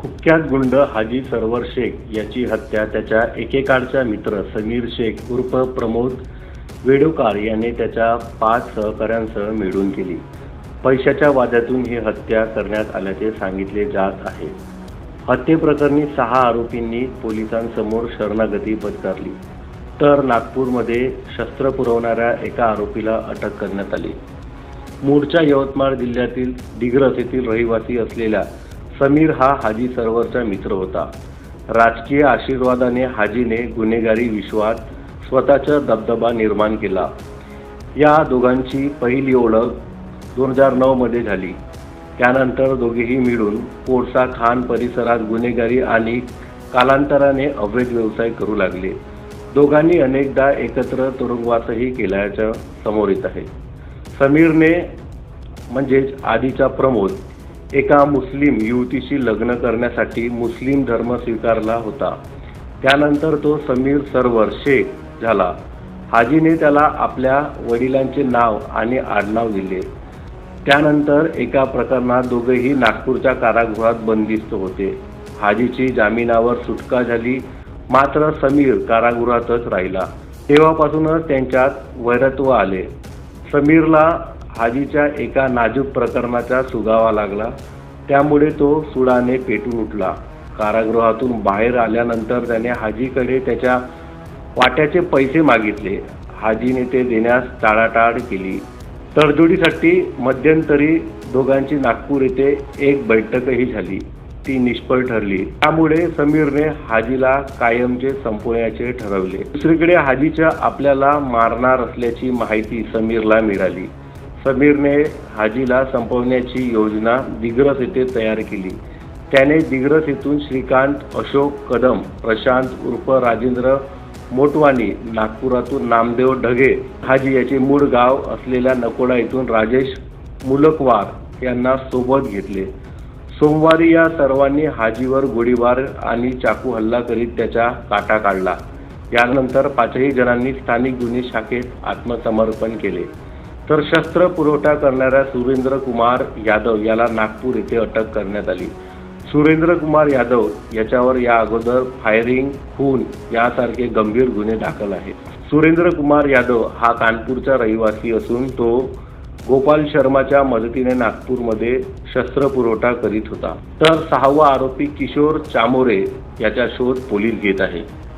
कुख्यात गुंड हाजी सरवर शेख याची हत्या त्याच्या एकेकाळचा मित्र समीर शेख उर्फ प्रमोद वेडुकार याने त्याच्या पाच सहकाऱ्यांसह मिळून केली. पैशाच्या वाद्यातून ही हत्या करण्यात आल्याचे सांगितले जात आहे. हत्येप्रकरणी सहा आरोपींनी पोलिसांसमोर शरणागती पत्करली. तर नागपूरमध्ये शस्त्र पुरवणाऱ्या एका आरोपीला अटक करण्यात आली. मूळच्या यवतमाळ जिल्ह्यातील दिग्रस येथील रहिवासी असलेल्या समीर हा हाजी सरवरचा मित्र होता. राजकीय आशीर्वादाने हाजीने गुन्हेगारी विश्वात स्वतःचा दबदबा निर्माण केला. या दोघांची पहिली ओळख दोन हजार नऊमध्ये झाली. त्यानंतर दोघेही मिळून कोळसा खान परिसरात गुन्हेगारी आणि कालांतराने अवैध व्यवसाय करू लागले. दोघांनी अनेकदा एकत्र तुरुंगवासही केल्याचं समोर येत आहे. समीरने म्हणजेच आधीचा प्रमोद एका मुस्लिम युवतीशी लग्न करण्यासाठी मुस्लिम धर्म स्वीकारला होता. त्यानंतर तो समीर सरवर शेख झाला. हाजीने त्याला आपल्या वडिलांचे नाव आणि आडनाव दिले. त्यानंतर एका प्रकरणात दोघेही नागपूरच्या कारागृहात बंदिस्त होते. हाजीची जामिनावर सुटका झाली. मात्र समीर कारागृहातच राहिला. तेव्हापासूनच त्यांच्यात वैरत्व आले. समीरला हाजीच्या एका नाजूक प्रकरणाचा सुगावा लागला. त्यामुळे तो सुडाने पेटून उठला. कारागृहातून बाहेर आल्यानंतर त्याने हाजीकडे त्याच्या वाट्याचे पैसे मागितले. हाजीने ते देण्यास टाळाटाळ केली. तडजोडीसाठी मध्यंतरी दोघांची नागपूर येथे एक बैठकही झाली. ती निष्फळ ठरली. त्यामुळे समीरने हाजीला कायमचे संपवण्याचे ठरवले. दुसरीकडे हाजीच्या आपल्याला मारणार असल्याची माहिती समीरला मिळाली. समीरने हाजीला संपवण्याची योजना दिग्रस येथे तयार केली. त्याने दिग्रस येथून श्रीकांत अशोक कदम प्रशांत उर्फ राजेंद्र मोटवानी नागपुरातून नामदेव ढगे हाजी याचे मूळ गाव असलेल्या नकोडा येथून राजेश मुलकवार यांना सोबत घेतले. सोमवारी या सर्वांनी हाजीवर गोळीबार आणि चाकू हल्ला करीत त्याचा काटा काढला. यानंतर पाचही जणांनी स्थानिक गुन्हे शाखेत आत्मसमर्पण केले. तर शस्त्र पुरवठा करणाऱ्या सुरेंद्र कुमार यादव याला नागपूर येथे अटक करण्यात आली. सुरेंद्र कुमार यादव याच्यावर या अगोदर फायरिंग खून यासारखे गंभीर गुन्हे दाखल आहेत. सुरेंद्र कुमार यादव हा कानपूरचा रहिवासी असून तो गोपाल शर्माच्या मदतीने नागपूरमध्ये शस्त्र पुरवठा करीत होता. तर सहावा आरोपी किशोर चामोरे याचा शोध पोलीस घेत आहे.